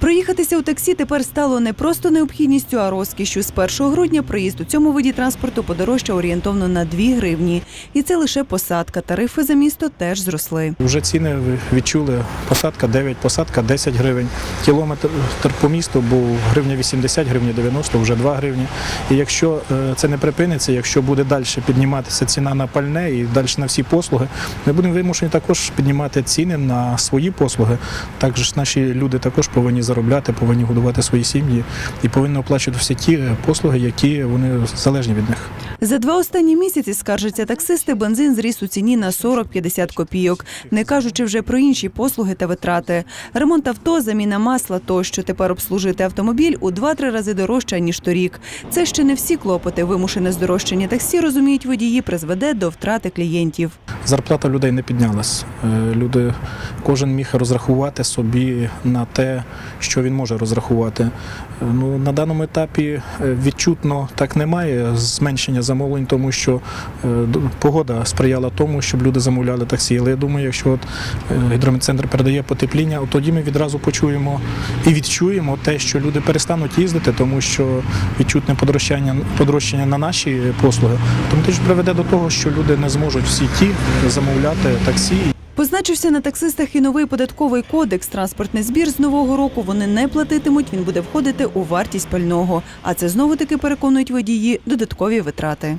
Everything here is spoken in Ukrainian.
Проїхатися у таксі тепер стало не просто необхідністю, а розкішю. З 1 грудня проїзд у цьому виді транспорту подорожчав орієнтовно на 2 гривні. І це лише посадка. Тарифи за місто теж зросли. Вже ціни відчули. Посадка 9, посадка 10 гривень. Кілометр по місту був гривня 80, гривня 90, вже 2 гривні. І якщо е, це не припиниться, якщо буде далі підніматися ціна на пальне і далі на всі послуги, ми будемо вимушені також піднімати ціни на свої послуги. Також наші люди також повинні заробляти, повинні годувати свої сім'ї і повинні оплачувати всі ті е, послуги, які вони залежні від них. За два останні місяці, скаржаться таксисти, бензин зріс у ціні на 40-50 копійок, не кажучи вже про інші послуги та витрати. Ремонт авто, заміна масла тощо. Тепер обслужити автомобіль у 2-3 рази дорожче, ніж торік. Це ще не всі клопоти. Вимушене здорожчання таксі, розуміють водії, призведе до втрати клієнтів. Зарплата людей не піднялась. Е, Люди, кожен міг розрахувати собі на те, що він може розрахувати. Е, Ну, на даному етапі е, відчутно так немає зменшення замовлень, тому що погода сприяла тому, щоб люди замовляли таксі. Але я думаю, якщо от гідрометцентр передає потепління, от тоді ми відразу почуємо і відчуємо те, що люди перестануть їздити, тому що відчутне подорожчання, подорожчання на наші послуги. Тому це ж приведе до того, що люди не зможуть всі ті замовляти таксі. Позначився на таксистах і новий податковий кодекс. Транспортний збір з нового року вони не платитимуть. Він буде входити у вартість пального. А це знову таки переконують водії додаткові витрати.